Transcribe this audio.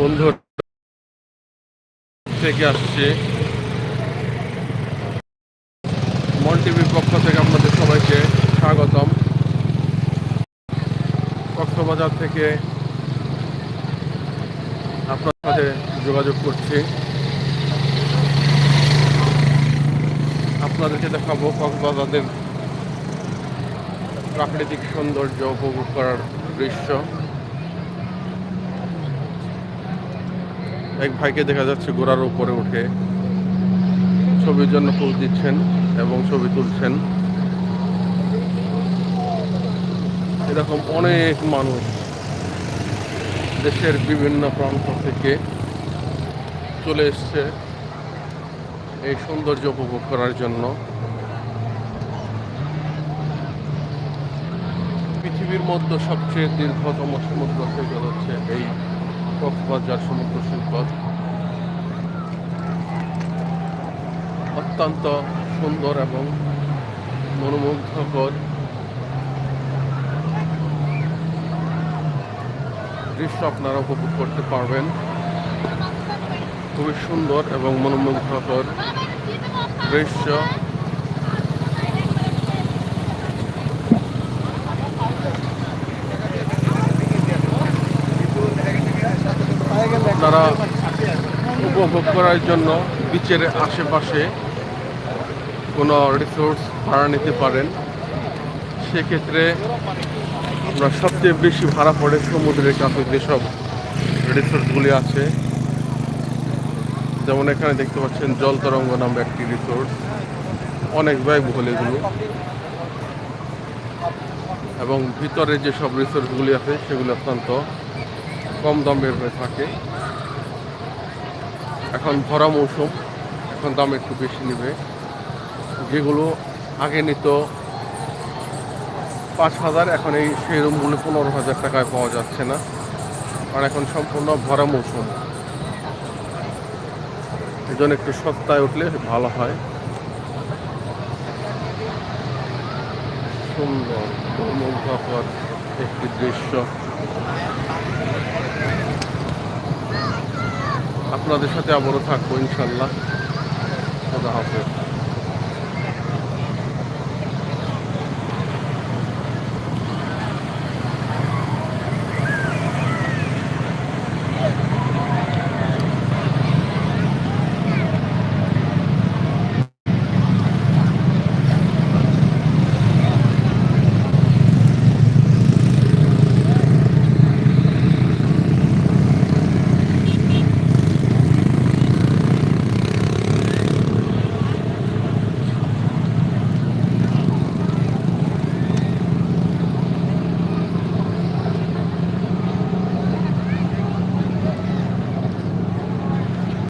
বন্ধু থেকে আসছে। মন টিভির পক্ষ থেকে আপনাদের সবাইকে স্বাগতম। কক্সবাজার থেকে আপনার সাথে যোগাযোগ করছি। আপনাদেরকে দেখাবো কক্সবাজারের প্রাকৃতিক সৌন্দর্য উপভোগ করার দৃশ্য। এক ভাইকে দেখা যাচ্ছে ঘোড়ার উপরে উঠে। ছবির জন্য পোজ দিচ্ছেন এবং ছবি তুলছেন। এরকম অনেক মানুষ দেশের বিভিন্ন প্রান্ত থেকে চলে এসছে এই সৌন্দর্য উপভোগ করার জন্য। পৃথিবীর মধ্যে সবচেয়ে দীর্ঘতম সমুদ্র সৈকত হচ্ছে এই কক্সবাজার সমুদ্র সৈকত অত্যন্ত সুন্দর এবং মনোমুগ্ধকর দৃশ্য আপনারা উপভোগ করতে পারবেন। খুবই সুন্দর এবং মনোমুগ্ধকর দৃশ্য। আপনারা উপভোগ করার জন্য বিচের আশেপাশে কোনো রিসোর্স ভাড়া নিতে পারেন। সেক্ষেত্রে আমরা সবচেয়ে বেশি ভাড়া পড়ে সমুদ্রের কাছে যেসব রিসোর্সগুলি আছে। যেমন এখানে দেখতে পাচ্ছেন জল তরঙ্গ নামে একটি রিসোর্স অনেক ব্যয়বহুল এগুলো। এবং ভিতরে যেসব রিসোর্সগুলি আছে সেগুলো অত্যন্ত কম দামের হয়ে থাকে। এখন ভরা মৌসুম, এখন দাম একটু বেশি নেবে। যেগুলো আগে নিত পাঁচ হাজার, এখন এই সেই রুমগুলো পনেরো হাজার টাকায় পাওয়া যাচ্ছে না। কারণ এখন সম্পূর্ণ ভরা মৌসুম। এই জন্য একটু সস্তায় উঠলে ভালো হয়। সুন্দর একটি দৃশ্য। আপনাদের সাথে আবারও থাকব ইনশাল্লাহ। খোদা হাফেজ।